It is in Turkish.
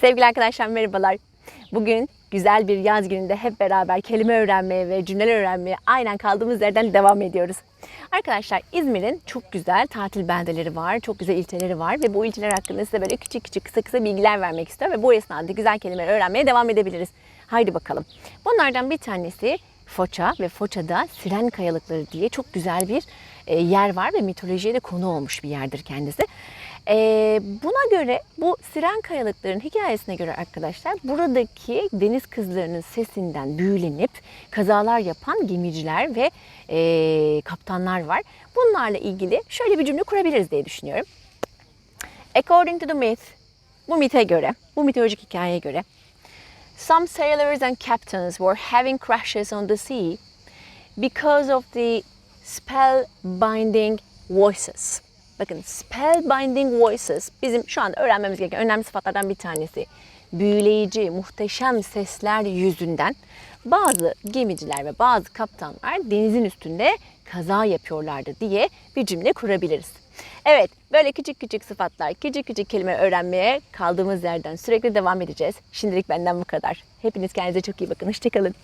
Sevgili arkadaşlar merhabalar. Bugün güzel bir yaz gününde hep beraber kelime öğrenmeye ve cümleler öğrenmeye aynen kaldığımız yerden devam ediyoruz. Arkadaşlar İzmir'in çok güzel tatil beldeleri var, çok güzel ilçeleri var ve bu ilçeler hakkında size böyle küçük küçük kısa kısa bilgiler vermek istiyorum ve bu esnada güzel kelimeler öğrenmeye devam edebiliriz. Haydi bakalım. Bunlardan bir tanesi Foça ve Foça'da Siren Kayalıkları diye çok güzel bir e, yer var ve mitolojiye de konu olmuş bir yerdir kendisi. E, buna göre bu Siren Kayalıkların hikayesine göre arkadaşlar buradaki deniz kızlarının sesinden büyülenip kazalar yapan gemiciler ve e, kaptanlar var. Bunlarla ilgili şöyle bir cümle kurabiliriz diye düşünüyorum. According to the myth, bu mite göre, bu mitolojik hikayeye göre Some sailors and captains were having crashes on the sea because of the spellbinding voices. Bakın spellbinding voices bizim şu anda öğrenmemiz gereken önemli sıfatlardan bir tanesi. Büyüleyici, muhteşem sesler yüzünden bazı gemiciler ve bazı kaptanlar denizin üstünde kaza yapıyorlardı diye bir cümle kurabiliriz. Evet, böyle küçük küçük sıfatlar, küçük küçük kelime öğrenmeye kaldığımız yerden sürekli devam edeceğiz. Şimdilik benden bu kadar. Hepiniz kendinize çok iyi bakın. Hoşçakalın.